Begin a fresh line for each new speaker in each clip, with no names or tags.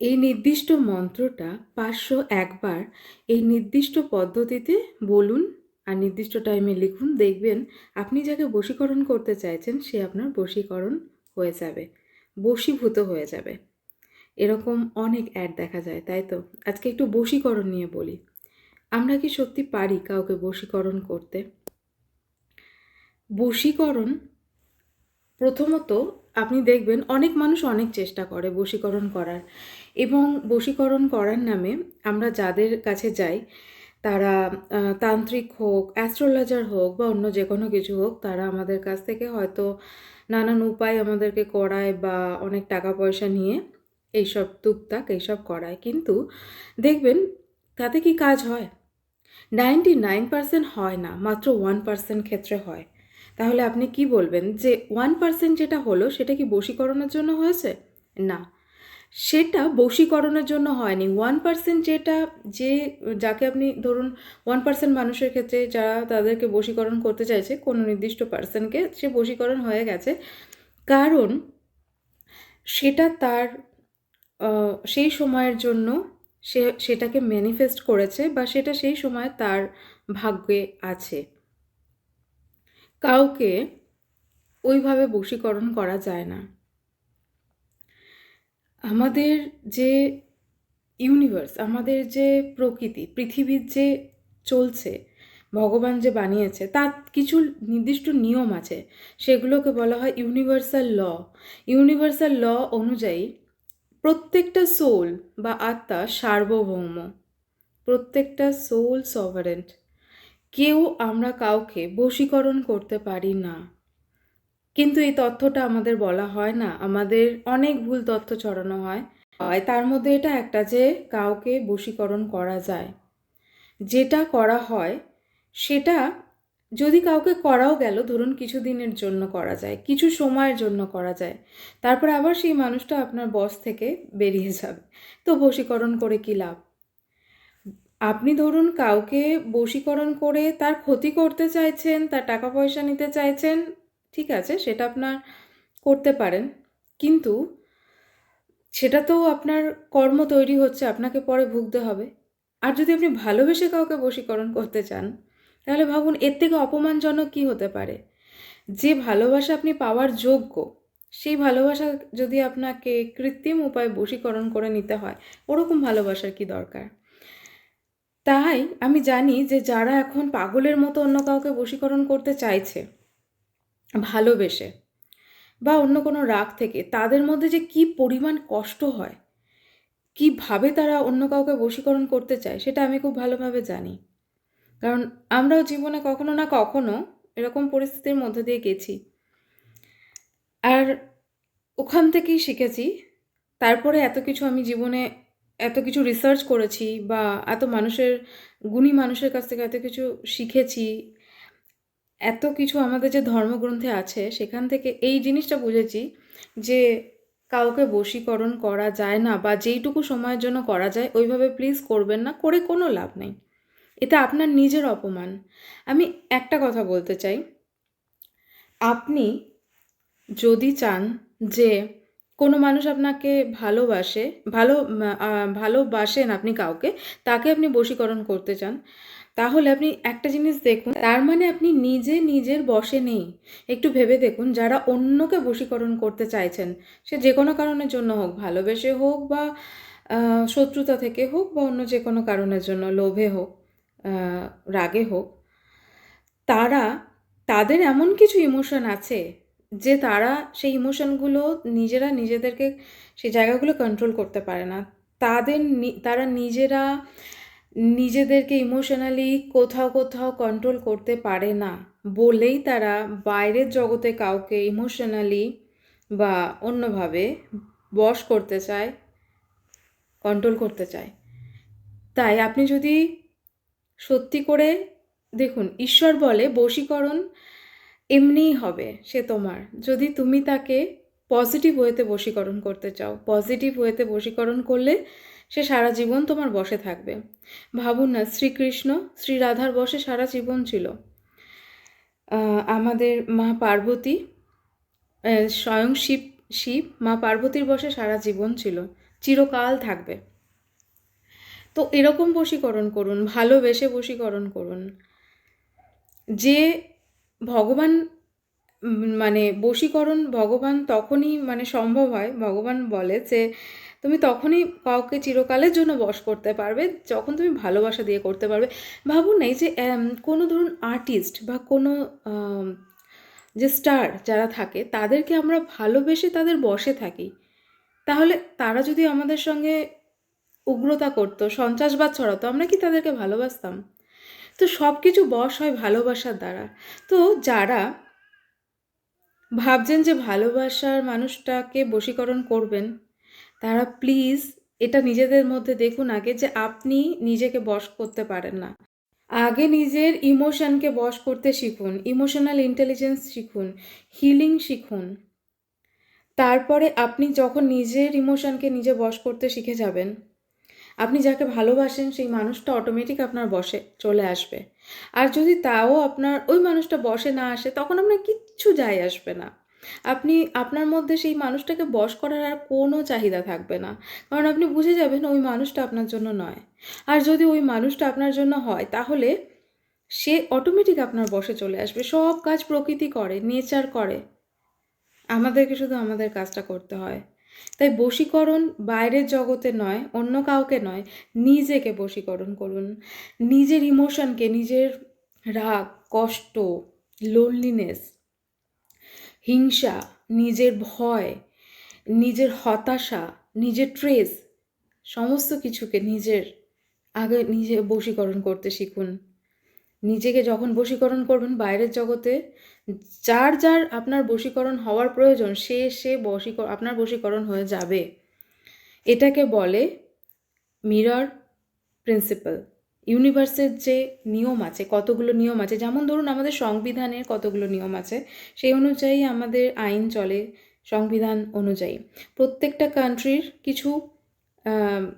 এই নির্দিষ্ট মন্ত্রটা পাঁচশো একবার এই নির্দিষ্ট পদ্ধতিতে বলুন আর নির্দিষ্ট টাইমে লিখুন। দেখবেন আপনি যাকে বশীকরণ করতে চাইছেন, সে আপনার বশীকরণ হয়ে যাবে, বশীভূত হয়ে যাবে। এরকম অনেক অ্যাড দেখা যায়, তাই তো? আজকে একটু বশীকরণ নিয়ে বলি। আমরা কি সত্যি পারি কাউকে বশীকরণ করতে? বশীকরণ প্রথমত আপনি দেখবেন অনেক মানুষ অনেক চেষ্টা করে বশীকরণ করার। এবং বশীকরণ করার নামে আমরা যাদের কাছে যাই, তারা তান্ত্রিক হোক অ্যাস্ট্রোলজার হোক বা অন্য যে কোনো কিছু হোক, তারা আমাদের কাছ থেকে হয়তো নানান উপায় আমাদেরকে করায় বা অনেক টাকা পয়সা নিয়ে এইসব টুকটাক এইসব করায়। কিন্তু দেখবেন তাতে কি কাজ হয়? নাইনটি নাইন পার্সেন্ট হয় না, মাত্র ওয়ান পার্সেন্ট ক্ষেত্রে হয়। তাহলে আপনি কি বলবেন? যে ওয়ান পার্সেন্ট যেটা হলো, সেটা কি বশীকরণের জন্য হয়েছে? না। সেটা বশীকরণের জন্য হয়নি। ওয়ান পার্সেন্ট যেটা, যে যাকে আপনি ধরুন ওয়ান পার্সেন্ট মানুষের ক্ষেত্রে যারা তাদেরকে বশীকরণ করতে চাইছে, কোনো নির্দিষ্ট পার্সনকে সে বশীকরণ হয়ে গেছে। কারণ সেটা তার সেই সময়ের জন্য সে, সেটাকে ম্যানিফেস্ট করেছে বা সেটা সেই সময় তার ভাগ্যে আছে। কাউকে ওইভাবে বশীকরণ করা যায় না। আমাদের যে ইউনিভার্স আমাদের যে প্রকৃতি, পৃথিবীর যে চলছে, ভগবান যে বানিয়েছে, তার কিছু নির্দিষ্ট নিয়ম আছে। সেগুলোকে বলা হয় ইউনিভার্সাল ল ইউনিভার্সাল ল অনুযায়ী প্রত্যেকটা সোল বা আত্মা সার্বভৌম। প্রত্যেকটা সোল সভারেন্ট কেউ আমরা কাউকে বশীকরণ করতে পারি না। কিন্তু এই তথ্যটা আমাদের বলা হয় না। আমাদের অনেক ভুল তথ্য ছড়ানো হয়। তার মধ্যে এটা একটা যে কাউকে বশীকরণ করা যায়। যেটা করা হয়, সেটা যদি কাউকে করাও গেল, ধরুন কিছু দিনের জন্য করা যায়, কিছু সময়ের জন্য করা যায়, তারপরে আবার সেই মানুষটা আপনার বস থেকে বেরিয়ে যাবে। তো বশীকরণ করে কী লাভ? আপনি ধরুন কাউকে বশীকরণ করে তার ক্ষতি করতে চাইছেন, তার টাকা পয়সা নিতে চাইছেন ঠিক আছে, সেটা আপনার করতে পারেন। কিন্তু সেটা তো আপনার কর্ম তৈরি হচ্ছে, আপনাকে পরে ভুগতে হবে। আর যদি আপনি ভালোবেসে কাউকে বশীকরণ করতে চান, তাহলে ভাবুন এর থেকে অপমানজনক কী হতে পারে? যে ভালোবাসা আপনি পাওয়ার যোগ্য, সেই ভালোবাসা যদি আপনাকে কৃত্রিম উপায়ে বশীকরণ করে নিতে হয়, ওরকম ভালোবাসার কি দরকার? তাই আমি জানি যে যারা এখন পাগলের মতো অন্য কাউকে বশীকরণ করতে চাইছে ভালোবেসে বা অন্য কোনো রাগ থেকে তাদের মধ্যে যে কি পরিমাণ কষ্ট হয়, কীভাবে তারা অন্য কাউকে বশীকরণ করতে চায়, সেটা আমি খুব ভালোভাবে জানি। কারণ আমরাও জীবনে কখনো না কখনো এরকম পরিস্থিতির মধ্যে দিয়ে গেছি। আর ওখান থেকেই শিখেছি, তারপরে এত কিছু আমি জীবনে এত কিছু রিসার্চ করেছি বা এত মানুষের, গুণী মানুষের কাছ থেকে এত কিছু শিখেছি। এত কিছু আমাদের যে ধর্মগ্রন্থে আছে, সেখান থেকে এই জিনিসটা বুঝেছি যে কাউকে বশীকরণ করা যায় না বা যেইটুকু সময়ের জন্য করা যায়, ওইভাবে প্লিজ করবেন না, করে কোনো লাভ নেই। এটা আপনার নিজের অপমান। আমি একটা কথা বলতে চাই। আপনি যদি চান যে কোনো মানুষ আপনাকে ভালোবাসে, ভালো ভালোবাসেন আপনি কাউকে, তাকে আপনি বশীকরণ করতে চান তাহলে আপনি একটা জিনিস দেখুন, তার মানে আপনি নিজে নিজের বশে নেই। একটু ভেবে দেখুন, যারা অন্যকে বশীকরণ করতে চাইছেন, সে যে কোনো কারণের জন্য হোক, ভালোবেসে হোক বা শত্রুতা থেকে হোক বা অন্য যে কোনো কারণের জন্য, লোভে হোক রাগে হোক, তারা, তাদের এমন কিছু ইমোশন আছে যে তারা সেই ইমোশনগুলো নিজেরা নিজেদেরকে সেই জায়গাগুলো কন্ট্রোল করতে পারে না। তাদের তারা নিজেরা নিজেদেরকে ইমোশনালি কোথাও কোথাও কন্ট্রোল করতে পারে না বলেই তারা বাইরের জগতে কাউকে ইমোশনালি বা অন্যভাবে বশ করতে চায় কন্ট্রোল করতে চায়। তাই আপনি যদি সত্যি করে দেখুন, ঈশ্বর বলে বশীকরণ এমনিই হবে, সে তোমার। যদি তুমি তাকে পজিটিভ ওয়েতে বশীকরণ করতে চাও পজিটিভ ওয়েতে বশীকরণ করলে সে সারা জীবন তোমার বসে থাকবে। ভাবুন না, শ্রীকৃষ্ণ শ্রী রাধার বসে সারা জীবন ছিল। আমাদের মা পার্বতী স্বয়ং শিব শিব মা পার্বতীর বসে সারা জীবন ছিল। চিরকাল থাকবে। তো এরকম বশীকরণ করুন, ভালোবেসে বশীকরণ করুন। যে ভগবান মানে বশীকরণ ভগবান তখনই মানে সম্ভব হয়, ভগবান বলে যে তুমি তখনই কাউকে চিরকালের জন্য বশ করতে পারবে, যখন তুমি ভালোবাসা দিয়ে করতে পারবে। ভাবুন এই যে কোনো ধরুন আর্টিস্ট বা কোনো যে স্টার যারা থাকে, তাদেরকে আমরা ভালোবেসে তাদের বশে থাকি। তাহলে তারা যদি আমাদের সঙ্গে উগ্রতা করতো, সন্ত্রাসবাদ ছড়াতো, আমরা কি তাদেরকে ভালোবাসতাম? তো সব কিছু বশ হয় ভালোবাসার দ্বারা। তো যারা ভাবছেন যে ভালোবাসার মানুষটাকে বশীকরণ করবেন তারা প্লিজ এটা নিজেদের মধ্যে দেখুন আগে যে আপনি নিজেকে বশ করতে পারেন না। আগে নিজের ইমোশনকে বশ করতে শিখুন ইমোশনাল ইন্টেলিজেন্স শিখুন হিলিং শিখুন। তারপরে আপনি যখন নিজের ইমোশনকে নিজে বশ করতে শিখে যাবেন, আপনি যাকে ভালোবাসেন সেই মানুষটা অটোমেটিক আপনার বসে চলে আসবে। আর যদি তাও আপনার ওই মানুষটা বসে না আসে, তখন আপনার কিচ্ছু যায় আসবে না। আপনি, আপনার মধ্যে সেই মানুষটাকে বশ করার আর কোনো চাহিদা থাকবে না। কারণ আপনি বুঝে যাবেন ওই মানুষটা আপনার জন্য নয়। আর যদি ওই মানুষটা আপনার জন্য হয়, তাহলে সে অটোমেটিক আপনার বসে চলে আসবে। সব কাজ প্রকৃতি করে নেচার করে। আমাদেরকে শুধু আমাদের কাজটা করতে হয়। তাই বশীকরণ বাইরের জগতে নয়, অন্য কাউকে নয়, নিজেকে বশীকরণ করুন। নিজের ইমোশনকে নিজের রাগ, কষ্ট লোনলিনেস হিংসা, নিজের ভয়, নিজের হতাশা, নিজের ট্রেস সমস্ত কিছুকে নিজের আগে নিজে বশীকরণ করতে শিখুন। নিজেকে যখন বশীকরণ করবেন বাইরের জগতে, যার যার আপনার বশীকরণ হওয়ার প্রয়োজন, সে সে বশীকরণ আপনার বশীকরণ হয়ে যাবে। এটাকে বলে মিরর প্রিন্সিপাল ইউনিভার্সের যে নিয়ম আছে, কতগুলো নিয়ম আছে, যেমন ধরুন আমাদের সংবিধানের কতগুলো নিয়ম আছে, সেই অনুযায়ী আমাদের আইন চলে সংবিধান অনুযায়ী। প্রত্যেকটা কান্ট্রির কিছু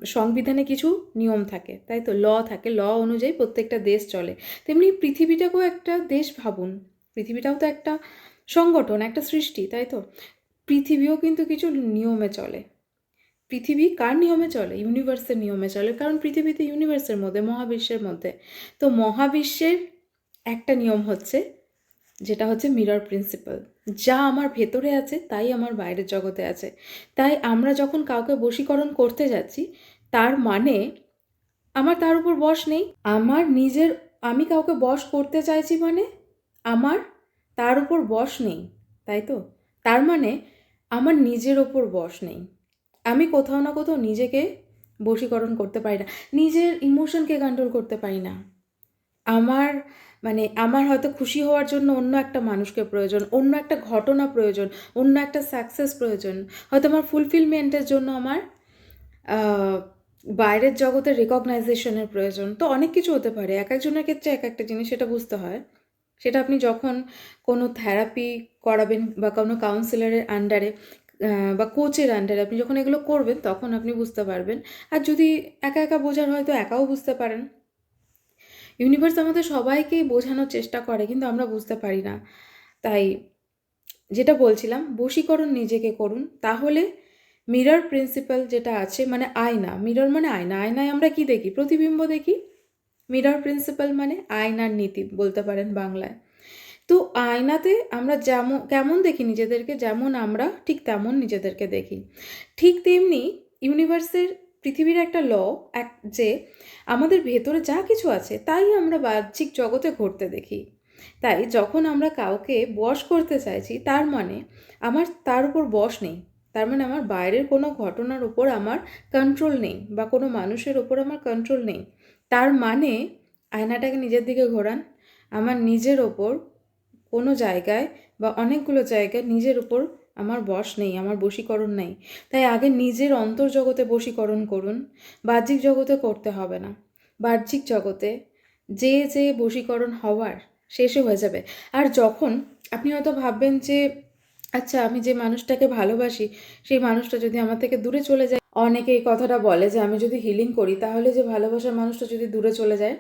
সংবিধানে কিছু নিয়ম থাকে, তাই তো? ল থাকে ল অনুযায়ী প্রত্যেকটা দেশ চলে। তেমনি পৃথিবীটাকেও একটা দেশ ভাবুন, পৃথিবীটাও তো একটা সংগঠন, একটা সৃষ্টি, তাই তো? পৃথিবীও কিন্তু কিছু নিয়মে চলে। পৃথিবী কার নিয়মে চলে? ইউনিভার্সের নিয়মে চলে। কারণ পৃথিবীতে ইউনিভার্সের মধ্যে, মহাবিশ্বের মধ্যে। তো মহাবিশ্বের একটা নিয়ম হচ্ছে, যেটা হচ্ছে মিরর প্রিন্সিপাল যা আমার ভেতরে আছে, তাই আমার বাইরের জগতে আছে। তাই আমরা যখন কাউকে বশীকরণ করতে যাচ্ছি, তার মানে আমার তার উপর বশ নেই। আমার নিজের, আমি কাউকে বশ করতে চাইছি মানে আমার তার উপর বশ নেই, তাই তো? তার মানে আমার নিজের ওপর বশ নেই। আমি কোথাও না কোথাও নিজেকে বশীকরণ করতে পারি না। নিজের ইমোশনকে কন্ট্রোল করতে পারি না। আমার মানে আমার হয়তো খুশি হওয়ার জন্য অন্য একটা মানুষকে প্রয়োজন, অন্য একটা ঘটনা প্রয়োজন, অন্য একটা সাকসেস প্রয়োজন। হয়তো আমার ফুলফিলমেন্টের জন্য আমার বাইরের জগতের রেকগনাইজেশনের প্রয়োজন। তো অনেক কিছু হতে পারে। এক একজনের ক্ষেত্রে এক একটা জিনিস সেটা বুঝতে হয়। সেটা আপনি যখন কোনো থেরাপি করাবেন বা কোনো কাউন্সিলরের আন্ডারে বা কোচের আন্ডারে আপনি যখন এগুলো করবেন, তখন আপনি বুঝতে পারবেন। আর যদি একা একা বোঝার হয়, তো একাও বুঝতে পারেন। ইউনিভার্স আমাদের সবাইকেই বোঝানোর চেষ্টা করে, কিন্তু আমরা বুঝতে পারি না। তাই যেটা বলছিলাম, বশীকরণ নিজেকে করুন। তাহলে মিরর প্রিন্সিপাল যেটা আছে মানে আয়না। মিরর মানে আয়না। আয়নায় আমরা কি দেখি? প্রতিবিম্ব দেখি। মিরর প্রিন্সিপাল মানে আয়নার নীতি, বলতে পারেন বাংলায়। তো আয়নাতে আমরা যেমন, কেমন দেখি নিজেদেরকে, যেমন আমরা ঠিক তেমন নিজেদেরকে দেখি। ঠিক তেমনি ইউনিভার্সের পৃথিবীর একটা ল এক, যে আমাদের ভেতরে যা কিছু আছে, তাই আমরা বাহ্যিক জগতে ঘটতে দেখি। তাই যখন আমরা কাউকে বশ করতে চাইছি, তার মানে আমার, তার উপর বশ নেই। তার মানে আমার বাইরের কোনো ঘটনার উপর আমার কন্ট্রোল নেই বা কোনো মানুষের ওপর আমার কন্ট্রোল নেই। তার মানে আয়নাটাকে নিজের দিকে ঘোরান। আমার নিজের ওপর কোনো জায়গায় বা অনেকগুলো জায়গায় নিজের উপর আমার বশ নেই, আমার বশীকরণ নেই। তাই আগে নিজের অন্তর্জগতে বশীকরণ করুন। বাহ্যিক জগতে করতে হবে না। বাহ্যিক জগতে যে যে বশীকরণ হওয়ার শেষে হয়ে যাবে। আর যখন আপনি হয়তো ভাববেন যে আচ্ছা আমি যে মানুষটাকে ভালোবাসি, সেই মানুষটা যদি আমার থেকে দূরে চলে যায়? অনেকে এই কথাটা বলে যে, আমি যদি হিলিং করি, তাহলে যে ভালোবাসার মানুষটা যদি দূরে চলে যায়?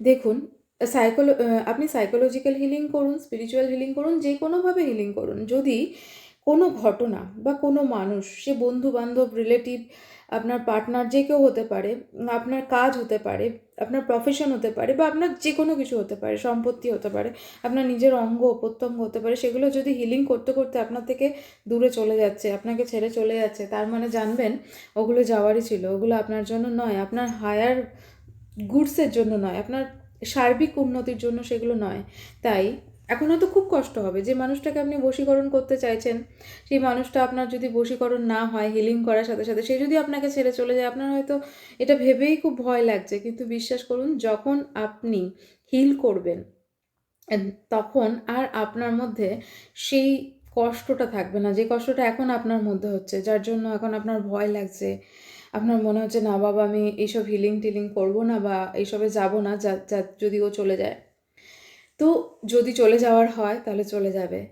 দেখুন সাইকোলো আপনি সাইকোলজিক্যাল হিলিং করুন স্পিরিচুয়াল হিলিং করুন, যে কোনোভাবে হিলিং করুন। যদি কোনো ঘটনা বা কোনো মানুষ, সে বন্ধু বান্ধব রিলেটিভ আপনার পার্টনার যে কেউ হতে পারে, আপনার কাজ হতে পারে, আপনার প্রফেশন হতে পারে বা আপনার যে কোনো কিছু হতে পারে, সম্পত্তি হতে পারে, আপনার নিজের অঙ্গ প্রত্যঙ্গ হতে পারে, সেগুলো যদি হিলিং করতে করতে আপনার থেকে দূরে চলে যাচ্ছে, আপনাকে ছেড়ে চলে যাচ্ছে, তার মানে জানবেন ওগুলো যাওয়ারই ছিল, ওগুলো আপনার জন্য নয়, আপনার হায়ার গুডসের জন্য নয়, আপনার সার্বিক উন্নতির জন্য সেগুলো নয়। তাই এখন হয়তো খুব কষ্ট হবে যে মানুষটাকে আপনি বশীকরণ করতে চাইছেন, সেই মানুষটা আপনার যদি বশীকরণ না হয় হিলিং করার সাথে সাথে সে যদি আপনাকে ছেড়ে চলে যায়, আপনার হয়তো এটা ভেবেই খুব ভয় লাগছে। কিন্তু বিশ্বাস করুন, যখন আপনি হিল করবেন তখন আর আপনার মধ্যে সেই কষ্টটা থাকবে না। যে কষ্টটা এখন আপনার মধ্যে হচ্ছে, যার জন্য এখন আপনার ভয় লাগছে আপনার মনে হচ্ছে, না বাবা, আমি এইসব হিলিং টিলিং করব না বা এইসবে যাব না, যা যা, যদি ও চলে যায়। তো যদি চলে যাওয়ার হয়, তাহলে চলে যাবে।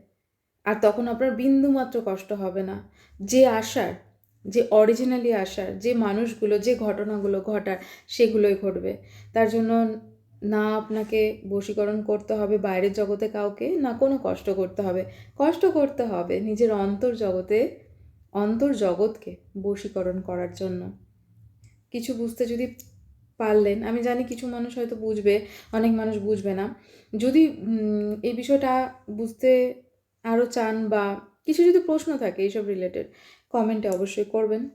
আর তখন আপনার বিন্দু মাত্র কষ্ট হবে না। যে আশার, যে অরিজিনালি আসার যে মানুষগুলো, যে ঘটনাগুলো ঘটার, সেগুলোই ঘটবে। তার জন্য না আপনাকে বশীকরণ করতে হবে, বাইরের জগতে কাউকে, না কোনো কষ্ট করতে হবে। কষ্ট করতে হবে, নিজের অন্তর জগতে অন্তর জগৎকে বশীকরণ করার জন্য। কিছু বুঝতে যদি পারলেন, আমি জানি কিছু মানুষ হয়তো বুঝবে, অনেক মানুষ বুঝবে না। যদি এই বিষয়টা বুঝতে আরও চান বা কিছু যদি প্রশ্ন থাকে এইসব রিলেটেড কমেন্টে অবশ্যই করবেন।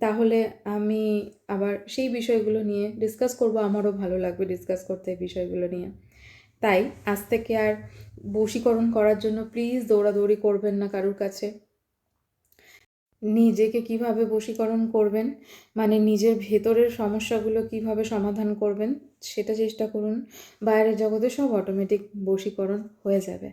তাহলে আমি আবার সেই বিষয়গুলো নিয়ে ডিসকাস করব। আমারও ভালো লাগবে ডিসকাস করতে এই বিষয়গুলো নিয়ে। তাই আজ থেকে আর বশীকরণ করার জন্য প্লিজ দৌড়াদৌড়ি করবেন না কারুর কাছে। নিজেকে কীভাবে বশীকরণ করবেন? মানে নিজের ভেতরের সমস্যাগুলো কীভাবে সমাধান করবেন? সেটা চেষ্টা করুন। বাইরের জগতে সব অটোমেটিক বশীকরণ হয়ে যাবে।